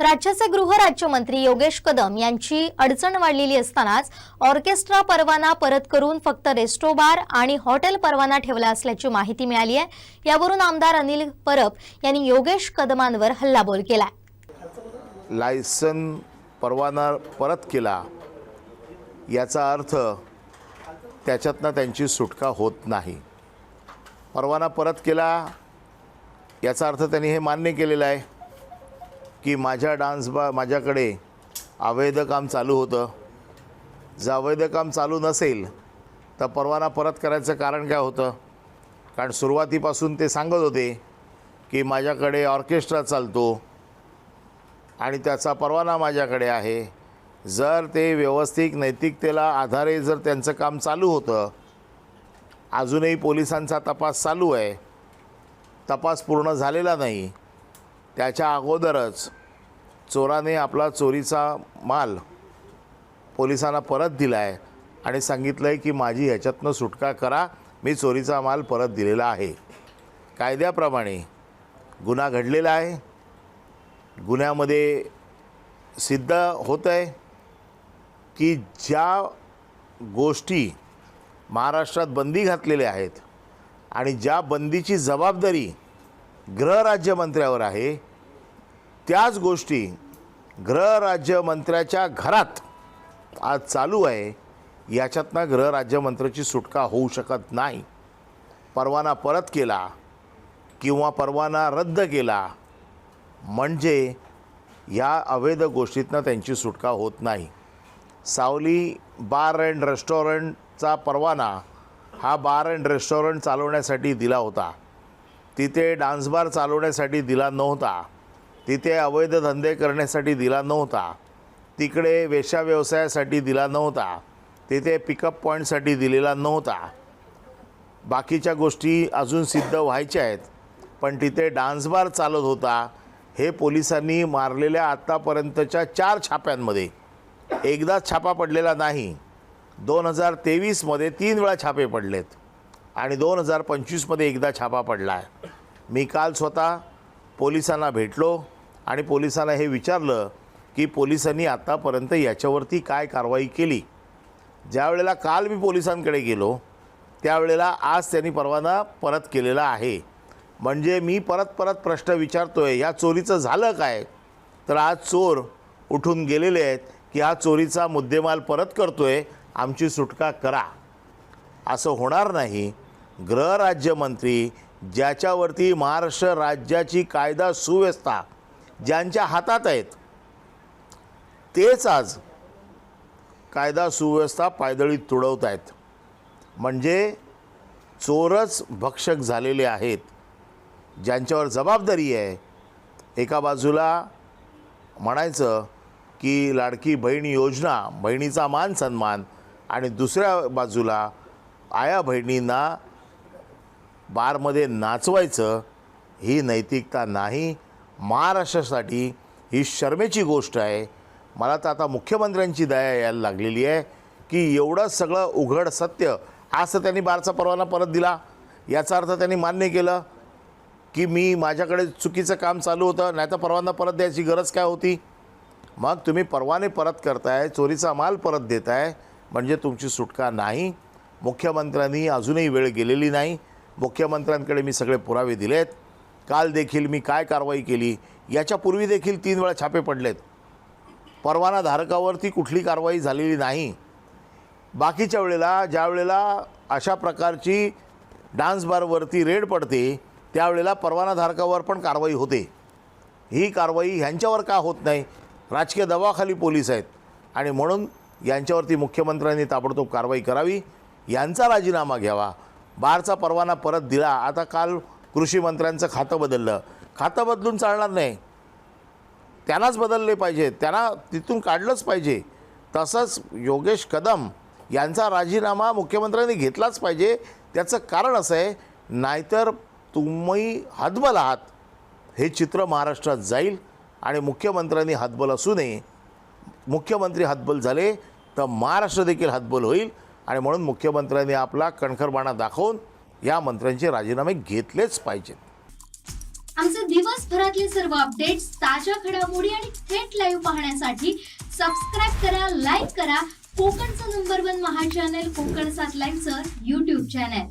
राज्याचे गृहराज्यमंत्री योगेश कदम यांची अडचण वाढलेली असतानाच ऑर्केस्ट्रा परवाना परत करून फक्त रेस्टो बार आणि हॉटेल परवाना ठेवला असल्याची माहिती मिळाली आहे. यावरून आमदार अनिल परब यांनी योगेश कदमांवर हल्लाबोल केला लायसन परवाना परत केला याचा अर्थ त्याच्यातनं त्यांची सुटका होत नाही. परवाना परत केला याचा अर्थ त्यांनी हे मान्य केलेलं आहे. की माझ्या डान्स बा माझ्याकडे अवैध काम चालू होतं. जर अवैध काम चालू नसेल तर परवाना परत करायचं कारण काय होतं? कारण सुरुवातीपासून ते सांगत होते की माझ्याकडे ऑर्केस्ट्रा चालतो आणि त्याचा परवाना माझ्याकडे आहे. जर ते व्यवस्थित नैतिकतेला आधारे जर त्यांचं काम चालू होतं अजूनही पोलिसांचा तपास चालू आहे. तपास पूर्ण झालेला नाही. त्याच्या अगोदरच चोराने आपला चोरीचा माल पोलिसांना परत दिला आहे आणि सांगितलं आहे की माझी ह्याच्यातनं सुटका करा मी चोरीचा माल परत दिलेला आहे. कायद्याप्रमाणे गुन्हा घडलेला आहे. गुन्ह्यामध्ये सिद्ध होतं आहे की ज्या गोष्टी महाराष्ट्रात बंदी घातलेल्या आहेत आणि ज्या बंदीची जबाबदारी गृहराज्यमंत्र्यावर आहे त्याच गोष्टी गृहराज्यमंत्र्याच्या घरात आज चालू आहे. याच्यातनं गृहराज्यमंत्र्याची सुटका होऊ शकत नाही. परवाना परत केला किंवा परवाना रद्द केला म्हणजे या अवैध गोष्टीतनं त्यांची सुटका होत नाही. सावली बार अँड रेस्टॉरंटचा परवाना हा बार अँड रेस्टॉरंट चालवण्यासाठी दिला होता. तिथे डान्स बार चालवण्यासाठी दिला नव्हता. तिथे अवैध धंदे करण्यासाठी दिला नव्हता. तिकडे वेश्या व्यवसायासाठी दिला नव्हता. तिथे पिकअप पॉईंटसाठी दिलेला नव्हता. बाकीच्या गोष्टी अजून सिद्ध व्हायच्या आहेत. पण तिथे डान्स बार चालत होता. हे पोलिसांनी मारलेल्या आत्तापर्यंतच्या चार छाप्यांमध्ये. एकदाच छापा पडलेला नाही. दोन हजार तेवीसमध्ये तीन वेळा छापे पडलेत. आणि दोन हजार पंचवीसमध्ये एकदा छापा पडला आहे मी काल स्वतः पोलिसांना भेटलो. आणि पोलिसाला हे विचारलं की पोलिसांनी आत्तापर्यंत याच्यावरती काय कारवाई केली. ज्यावेळेला काल मी पोलिसांकडे गेलो त्यावेळेला आज त्यांनी परवाना परत केलेला आहे. म्हणजे मी परत परत प्रश्न विचारतो आहे या चोरीचं झालं काय? तर आज चोर उठून गेलेले आहेत की हा चोरीचा मुद्देमाल परत करतो आहे आमची सुटका करा. असं होणार नाही. गृहराज्यमंत्री ज्याच्यावरती महाराष्ट्र राज्याची कायदा सुव्यवस्था ज्यांच्या हातात आहेत. तेच आज कायदा सुव्यवस्था पायदळीत तुडवत आहेत म्हणजे चोरच भक्षक झालेले आहेत. ज्यांच्यावर जबाबदारी आहे. एका बाजूला म्हणायचं की लाडकी बहीण योजना बहिणीचा मान सन्मान आणि दुसऱ्या बाजूला आया बहिणींना बारमध्ये नाचवायचं ही नैतिकता नाही महाराष्ट्रासाठी ही शर्मेची गोष्ट आहे. मला तर आता मुख्यमंत्र्यांची दया यायला लागलेली आहे की एवढं सगळं उघड सत्य आज तर त्यांनी बारचा परवाना परत दिला. याचा अर्थ त्यांनी मान्य केलं की मी माझ्याकडे चुकीचं काम चालू होतं नाही तर परवाना परत द्यायची गरज काय होती? मग तुम्ही परवाने परत करताय चोरीचा माल परत देताय म्हणजे तुमची सुटका नाही. मुख्यमंत्र्यांनी अजूनही वेळ गेलेली नाही. मुख्यमंत्र्यांकडे मी सगळे पुरावे दिलेत. काल देखील मी काय कारवाई केली याच्यापूर्वी देखील तीन वेळा छापे पडलेत. परवाना धारकावरती कुठली कारवाई झालेली नाही. बाकीच्या वेळेला ज्या वेळेला अशा प्रकारची डान्स बारवरती रेड पडते त्यावेळेला परवानाधारकावर पण कारवाई होते. ही कारवाई ह्यांच्यावर का होत नाही? राजकीय दबावाखाली पोलीस आहेत आणि म्हणून यांच्यावरती मुख्यमंत्र्यांनी ताबडतोब कारवाई करावी यांचा राजीनामा घ्यावा. बारचा परवाना परत दिला. आता काल कृषी मंत्र्यांचं खातं बदललं. खातं बदलून चालणार नाही. त्यांनाच बदलले पाहिजे. त्यांना तिथून काढलंच पाहिजे. तसंच योगेश कदम यांचा राजीनामा मुख्यमंत्र्यांनी घेतलाच पाहिजे. त्याचं कारण असं आहे नाहीतर तुम्ही हतबल आहात. हे चित्र महाराष्ट्रात जाईल आणि मुख्यमंत्र्यांनी हातबल असू नये. मुख्यमंत्री हातबल झाले तर महाराष्ट्र देखील हतबल होईल. आणि म्हणून मुख्यमंत्र्यांनी आपला कणखरबाणा दाखवून या मंत्र्यांचे राजीनामे घेतलेच पाहिजेत. आमचे दिवसभरातले सर्व अपडेट्स ताज्या घडामोडी आणि थेट लाईव्ह पाहण्यासाठी सबस्क्राईब करा लाईक करा. कोकणचं number one Maha channel Konkan सात लाईव्हचं युट्यूब चॅनल